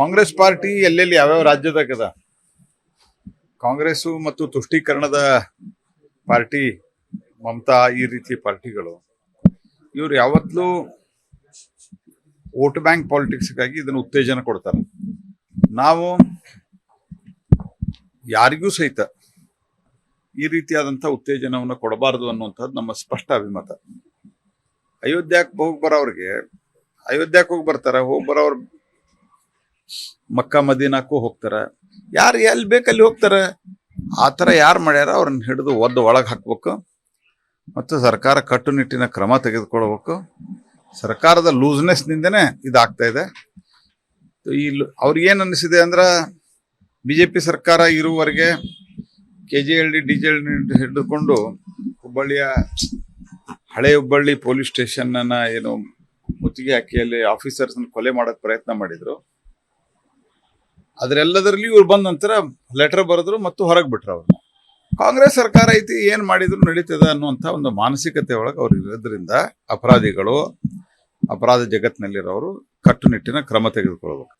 Congress party ಎಲ್ಲೆಲ್ಲಿ ಯಾವ್ಯಾವ ಅದ? ಕಾಂಗ್ರೆಸ್ಸು ಮತ್ತು ತುಷ್ಟೀಕರಣದ ಪಾರ್ಟಿ, ಮಮತಾ, ಈ ರೀತಿ ಪಾರ್ಟಿಗಳು. ಇವ್ರು ಯಾವತ್ತಲೂ ವೋಟ್ ಬ್ಯಾಂಕ್ ಪಾಲಿಟಿಕ್ಸ್ಗಾಗಿ ಇದನ್ನು ಉತ್ತೇಜನ ಕೊಡ್ತಾರೆ. ನಾವು ಯಾರಿಗೂ ಸಹಿತ ಈ ರೀತಿಯಾದಂಥ ಉತ್ತೇಜನವನ್ನು ಕೊಡಬಾರದು ಅನ್ನುವಂಥದ್ದು ನಮ್ಮ ಸ್ಪಷ್ಟ ಅಭಿಮತ. ಅಯೋಧ್ಯಕ್ಕೆ ಹೋಗಿ ಬರೋರಿಗೆ ಅಯೋಧ್ಯಕ್ಕೆ ಹೋಗಿ ಬರ್ತಾರೆ, ಹೋಗಿ ಬರೋರು ಮಕ್ಕ ಮದೀನಾಕ್ಕೂ ಹೋಗ್ತಾರೆ. ಯಾರು ಎಲ್ಲಿ ಬೇಕಲ್ಲಿ ಹೋಗ್ತಾರೆ? ಆ ಥರ ಯಾರು ಮಾಡ್ಯಾರ ಅವ್ರನ್ನ ಹಿಡಿದು ಒದ್ದು ಒಳಗೆ ಹಾಕ್ಬೇಕು. ಮತ್ತು ಸರ್ಕಾರ ಕಟ್ಟುನಿಟ್ಟಿನ ಕ್ರಮ ತೆಗೆದುಕೊಳ್ಬೇಕು. ಸರ್ಕಾರದ ಲೂಸ್ನೆಸ್ನಿಂದನೇ ಇದಾಗ್ತಾ ಇದೆ. ಈ ಅವ್ರಿಗೇನು ಏನ್ ಅಂದ್ರೆ ಬಿ ಜೆ ಪಿ ಸರ್ಕಾರ ಇರುವವರೆಗೆ K G L D D ಹಿಡಿದುಕೊಂಡು ಹುಬ್ಬಳ್ಳಿಯ ಹಳೆ ಹುಬ್ಬಳ್ಳಿ ಪೊಲೀಸ್ ಸ್ಟೇಷನ್ನ ಏನು ಮುತ್ತಿಗೆ ಹಾಕಿಯಲ್ಲಿ ಆಫೀಸರ್ಸನ್ನು ಆಫೀಸರ್ಸ್ ಕೊಲೆ ಮಾಡೋಕೆ ಪ್ರಯತ್ನ ಮಾಡಿದ್ರು. ಅದರೆಲ್ಲದರಲ್ಲಿ ಇವ್ರು ಬಂದ ನಂತರ ಲೆಟರ್ ಬರೆದ್ರು ಮತ್ತು ಹೊರಗೆ ಬಿಟ್ರು ಅವ್ರನ್ನ ಕಾಂಗ್ರೆಸ್ ಸರ್ಕಾರ ಐತಿ, ಏನ್ ಮಾಡಿದ್ರು ನಡೀತದ ಅನ್ನುವಂಥ ಒಂದು ಮಾನಸಿಕತೆ ಒಳಗೆ ಅವ್ರು ಇರೋದ್ರಿಂದ ಅಪರಾಧಿಗಳು, ಅಪರಾಧ ಜಗತ್ತಿನಲ್ಲಿರೋರು ಕಟ್ಟುನಿಟ್ಟಿನ ಕ್ರಮ ತೆಗೆದುಕೊಳ್ಬೇಕು